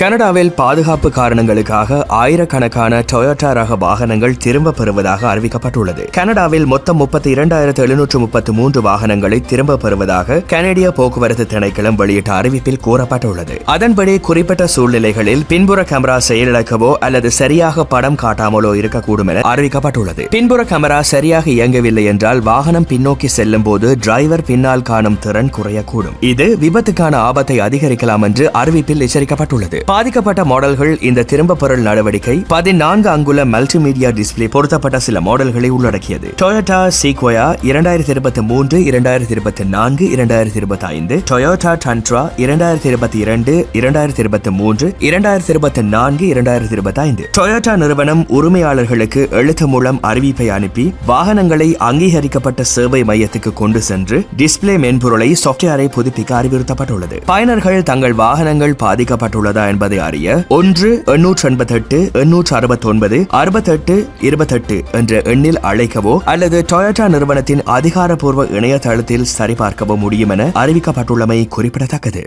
கனடாவில் பாதுகாப்பு காரணங்களுக்காக ஆயிரக்கணக்கான டொயோட்டா ரக வாகனங்கள் திரும்பப் பெறுவதாக அறிவிக்கப்பட்டுள்ளது. கனடாவில் மொத்தம் முப்பத்தி இரண்டாயிரத்து எழுநூற்று முப்பத்து மூன்று வாகனங்களை திரும்பப் பெறுவதாக கனடிய போக்குவரத்து திணைக்களம் வெளியிட்ட அறிவிப்பில் கூறப்பட்டுள்ளது. அதன்படி குறிப்பிட்ட சூழ்நிலைகளில் பின்புற கேமரா செயலிழக்கவோ அல்லது சரியாக படம் காட்டாமலோ இருக்கக்கூடும் என அறிவிக்கப்பட்டுள்ளது. பின்புற கேமரா சரியாக இயங்கவில்லை என்றால் வாகனம் பின்னோக்கி செல்லும் போது டிரைவர் பின்னால் காணும் திறன் குறையக்கூடும். இது விபத்துக்கான ஆபத்தை அதிகரிக்கலாம் என்று அறிவிப்பில் எச்சரிக்கப்பட்டுள்ளது. பாதிக்கப்பட்ட மாடல்கள் இந்த திரும்ப பெறல் நடவடிக்கை பதினான்கு அங்குல மல்டிமீடியா டிஸ்பிளே பொருத்தப்பட்ட சில மாடல்களை உள்ளடக்கியது. டொயோட்டா சீக்வயா இரண்டாயிரத்தி இருபத்தி மூன்று இரண்டாயிரத்தி இருபத்தி நான்கு இரண்டாயிரத்தி இருபத்தி ஐந்து டொயோட்டா டன்ட்ரா இரண்டாயிரத்தி இருபத்தி இரண்டு இரண்டாயிரத்தி இருபத்தி மூன்று இரண்டாயிரத்தி இருபத்தி நான்கு இரண்டாயிரத்தி இருபத்தி ஐந்து. டொயோட்டா நிறுவனம் உரிமையாளர்களுக்கு எழுத்து மூலம் அறிவிப்பை அனுப்பி வாகனங்களை அங்கீகரிக்கப்பட்ட சேவை மையத்துக்கு கொண்டு சென்று டிஸ்பிளே மென்பொருளை சாப்ட்வேரை புதுப்பிக்க அறிவுறுத்தப்பட்டுள்ளது. பயனர்கள் தங்கள் வாகனங்கள் பாதிக்கப்பட்டுள்ளதா என்பதை அறிய ஒன்று எண்ணூற்று எண்பத்தெட்டு எண்ணூற்று அறுபத்தி ஒன்பது அறுபத்தெட்டு இருபத்தெட்டு என்ற எண்ணில் அழைக்கவோ அல்லது டொயோட்டா நிறுவனத்தின் அதிகாரப்பூர்வ இணையதளத்தில் சரிபார்க்கவோ முடியும் என அறிவிக்கப்பட்டுள்ளமை குறிப்பிடத்தக்கது.